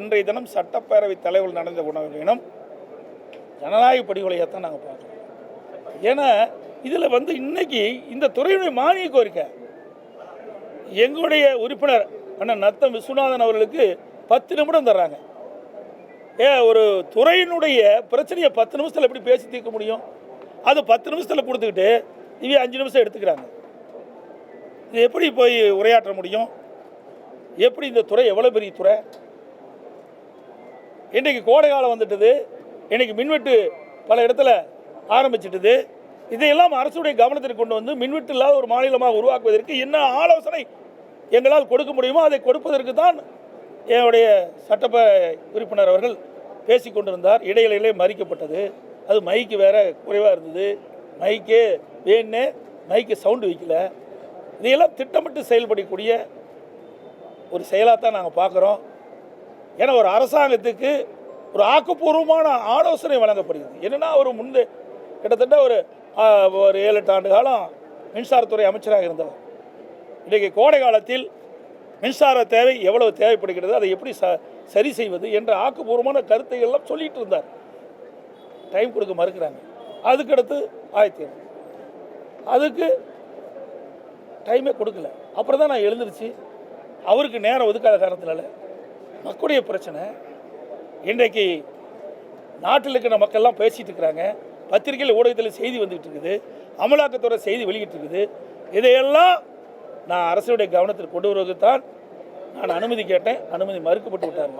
இன்றைய தினம் சட்டப்பேரவை தலைவர் நடந்த உணவினம் ஜனநாயக படுகொலையாகத்தான் நாங்கள் பார்க்குறோம். ஏன்னா இதில் வந்து இன்னைக்கு இந்த துறையினுடைய மானிய கோரிக்கை. எங்களுடைய உறுப்பினர் அண்ணன் நத்தம் விஸ்வநாதன் அவர்களுக்கு பத்து நிமிடம் தர்றாங்க. ஏ ஒரு துறையினுடைய பிரச்சனையை பத்து நிமிஷத்தில் எப்படி பேசி தீர்க்க முடியும்? அது பத்து நிமிஷத்தில் கொடுத்துக்கிட்டு இவ அஞ்சு நிமிஷம் எடுத்துக்கிறாங்க. இது எப்படி போய் உரையாற்ற முடியும்? எப்படி இந்த துறை எவ்வளோ பெரிய துறை? இன்றைக்கு கோடை காலம் வந்துட்டது. இன்றைக்கி மின்வெட்டு பல இடத்துல ஆரம்பிச்சிட்டது. இதையெல்லாம் அரசுடைய கவனத்திற்கு கொண்டு வந்து மின்வெட்டு இல்லாத ஒரு மாநிலமாக உருவாக்குவதற்கு என்ன ஆலோசனை எங்களால் கொடுக்க முடியுமோ அதை கொடுப்பதற்கு தான் என்னுடைய சட்டப்ப உறுப்பினர் அவர்கள் பேசி கொண்டிருந்தார். இடையிலே மறிக்கப்பட்டது. அது மைக்கு வேற குறைவாக இருந்தது. மைக்கு வேணு மைக்கு சவுண்டு வைக்கல. இதையெல்லாம் திட்டமிட்டு செயல்படக்கூடிய ஒரு செயலாக தான் நாங்கள் பார்க்குறோம் ஏன்னா ஒரு அரசாங்கத்துக்கு ஒரு ஆக்கப்பூர்வமான ஆலோசனை வழங்கப்படுகிறது. என்னென்னா ஒரு முன்பு கிட்டத்தட்ட ஒரு ஒரு ஏழு எட்டு ஆண்டு காலம் மின்சாரத்துறை அமைச்சராக இருந்தவர். இன்றைக்கு கோடை காலத்தில் மின்சார தேவை எவ்வளவு தேவைப்படுகிறது அதை எப்படி ச சரி செய்வது என்ற ஆக்கப்பூர்வமான கருத்தை எல்லாம் சொல்லிட்டு இருந்தார். டைம் கொடுக்க மறுக்கிறாங்க. அதுக்கடுத்து ஆயிரத்தி அதுக்கு டைமே கொடுக்கல. அப்புறம் தான் நான் எழுந்திருச்சு அவருக்கு நேரம் ஒதுக்காத காரணத்தினால மக்களுடைய பிரச்சனை. இன்றைக்கு நாட்டில் இருக்கிற மக்கள்லாம் பேசிகிட்டு இருக்கிறாங்க. பத்திரிகையில் ஊடகத்தில் செய்தி வந்துகிட்டு இருக்குது. அமலாக்கத்துறை செய்தி வெளியிட்டு இருக்குது. இதையெல்லாம் நான் அரசுடைய கவனத்தில் கொண்டு வருவதற்கு தான் நான் அனுமதி கேட்டேன். அனுமதி மறுக்கப்பட்டு விட்டார்.